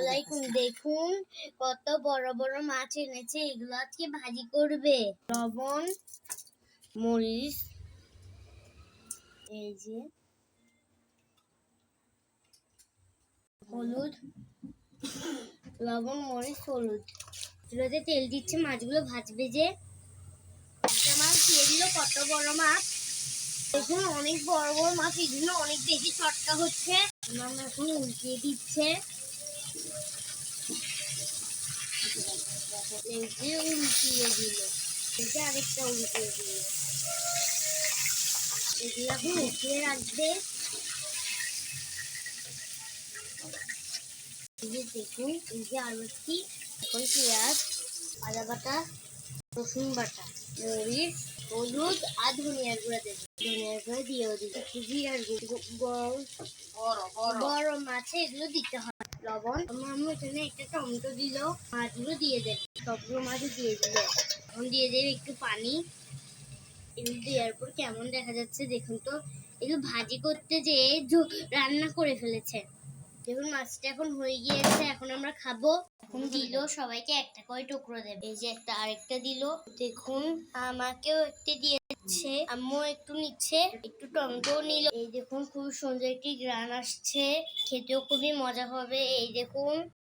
আলাইকুম, দেখুন কত বড় বড় মাছ এনেছে, এগুলো আজকে ভাজি করবে। লবণ, মরিচ, এই যে হলুদ, লবণ, মরিচ, হলুদ। তেল দিচ্ছে, মাছগুলো ভাজবে যে। মাছ দিয়ে দিল কত বড় মাছ। দেখুন, অনেক বড় বড় মাছ, এগুলো অনেক বেশি চটকা হচ্ছে। এখন উল্টিয়ে দিচ্ছে। এখন পেঁয়াজ রসুন বাটা হলুদ আর ধনিয়ার গুঁড়া দেবে ধনিয়ার গুঁড়া দিয়েও দিবে জিরার বড় মাছে এগুলো দিতে হয় লবণ। মামু এখানে একটা টমেটো দিল। মাছগুলো দিয়ে দেবে সবগুলো মাছ দিয়ে দিল। এখন দিয়ে দেবে একটু পানি। দেওয়ার পর কেমন দেখা যাচ্ছে দেখুন তো। ভাজি করতে যে রান্না করে ফেলেছে। দেখুন, মাছটা এখন হয়ে গিয়েছে। এখন আমরা খাব। এখন দিল, সবাইকে একটা করে টুকরো দেবে। এই যে একটা আরেকটা দিল। দেখুন, আমাকেও একটা দিয়ে দিচ্ছে। আম্মু একটু নিচ্ছে, একটু টমেটো নিল। এই দেখুন, খুব সুন্দর একটি গ্রান আসছে। খেতেও খুবই মজা হবে। এই দেখুন।